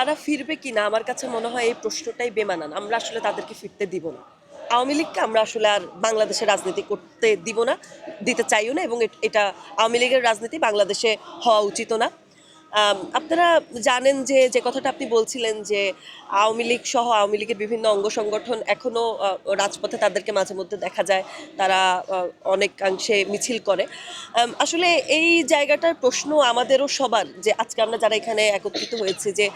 তারা ফিরবে কি না আমার কাছে মনে হয় এই প্রশ্নটাই বেমানান। আমরা আসলে তাদেরকে ফিরতে দিব না। আওয়ামী লীগকে আমরা আসলে আর বাংলাদেশে রাজনীতি করতে দিব না, দিতে চাইও না এবং এটা আওয়ামী লীগের রাজনীতি বাংলাদেশে হওয়া উচিত না। আপনারা জানেন যে যে কথাটা আপনি বলছিলেন যে, আওয়ামী লীগ সহ আওয়ামী লীগের বিভিন্ন অঙ্গ সংগঠন এখনও রাজপথে তাদেরকে মাঝে মধ্যে দেখা যায়, তারা অনেকাংশে মিছিল করে। আসলে এই জায়গাটার প্রশ্ন আমাদেরও সবার যে, আজকে আমরা যারা এখানে একত্রিত হয়েছে যে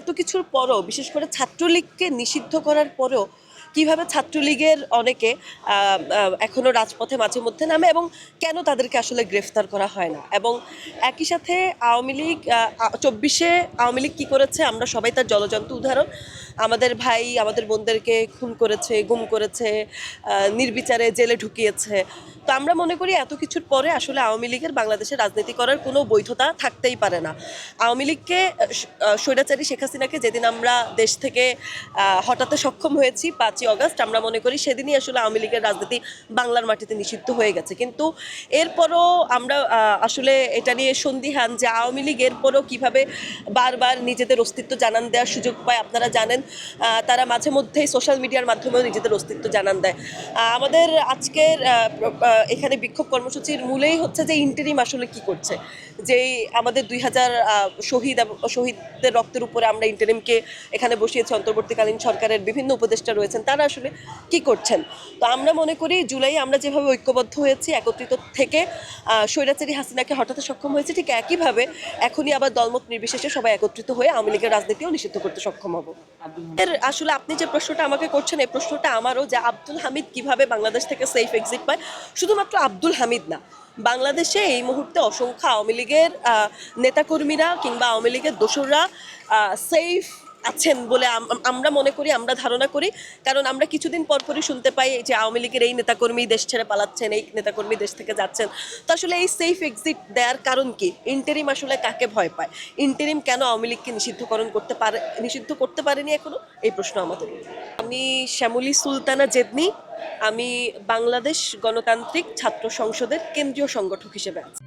এত কিছুর পরও, বিশেষ করে ছাত্রলীগকে নিষিদ্ধ করার পরেও কীভাবে ছাত্রলীগের অনেকে আহ, আহ, এখনও রাজপথে মাঝে মধ্যে নামে এবং কেন তাদেরকে আসলে গ্রেফতার করা হয় না? এবং একই সাথে আওয়ামী লীগ চব্বিশে আওয়ামী লীগ কী করেছে? আমরা সবাই তার জলজন্ত উদাহরণ। আমাদের ভাই আমাদের বোনদেরকে খুন করেছে গুম করেছে নির্বিচারে জেলে ঢুকিয়েছে। তো আমরা মনে করি এত কিছুর পরে আসলে আওয়ামী লীগের বাংলাদেশে রাজনীতি করার কোনো বৈধতা থাকতেই পারে না। আওয়ামী লীগকে স্বৈরাচারী শেখ হাসিনাকে যেদিন আমরা দেশ থেকে হটাতে সক্ষম হয়েছি পাঁচই অগস্ট, আমরা মনে করি সেদিনই আসলে আওয়ামী লীগের রাজনীতি বাংলার মাটিতে নিষিদ্ধ হয়ে গেছে। কিন্তু এরপরও আমরা আসলে এটা নিয়ে সন্দিহান যে আওয়ামী লীগ এরপরও কীভাবে বারবার নিজেদের অস্তিত্ব জানান দেওয়ার সুযোগ পায় আপনারা জানেন তারা মাঝে মধ্যেই সোশ্যাল মিডিয়ার মাধ্যমেও নিজেদের অস্তিত্ব জানান দেয়। আমাদের আজকের এখানে বিক্ষোভ কর্মসূচির মূলেই হচ্ছে যে ইন্টারিম আসলে কি করছে। যেই আমাদের দুই হাজার শহীদ শহীদদের রক্তের উপরে আমরা ইন্টারিমকে এখানে বসিয়েছি। অন্তর্বর্তীকালীন সরকারের বিভিন্ন উপদেষ্টা রয়েছেন। তারা আসলে কি করছেন? তো আমরা মনে করি জুলাই আমরা যেভাবে ঐক্যবদ্ধ হয়েছি, একত্রিত থেকে স্বৈরাচারী হাসিনাকে হঠাতে সক্ষম হয়েছে, ঠিক একইভাবে এখনই আবার দলমত নির্বিশেষে সবাই একত্রিত হয়ে আওয়ামী লীগের রাজনীতিও নিষিদ্ধ করতে সক্ষম হব। এর আসলে আপনি যে প্রশ্নটা আমাকে করছেন, এই প্রশ্নটা আমারও যে আব্দুল হামিদ কীভাবে বাংলাদেশ থেকে সেফ এক্সিট পায়, শুধুমাত্র আব্দুল হামিদ না, বাংলাদেশে এই মুহূর্তে অসংখ্য আওয়ামী লীগের নেতাকর্মীরা কিংবা আওয়ামী লীগের দোসররা সেফ আছেন বলে আম- আমরা মনে করি, আমরা ধারণা করি। কারণ আমরা কিছুদিন পরপরই শুনতে পাই যে আওয়ামী লীগের এই নেতাকর্মী দেশ ছেড়ে পালাচ্ছেন, এই নেতাকর্মী দেশ থেকে যাচ্ছেন। তো আসলে এই সেফ এক্সিট দেওয়ার কারণ কি? ইন্টারিম আসলে কাকে ভয় পায়? ইন্টারিম কেন আওয়ামী লীগকে নিষিদ্ধকরণ করতে পারে, নিষিদ্ধ করতে পারেনি এখনও? এই প্রশ্ন আমাদের। আমি শ্যামলী সুলতানা জেদনি। আমি বাংলাদেশ গণতান্ত্রিক ছাত্র সংসদের কেন্দ্রীয় সংগঠক হিসেবে আছি।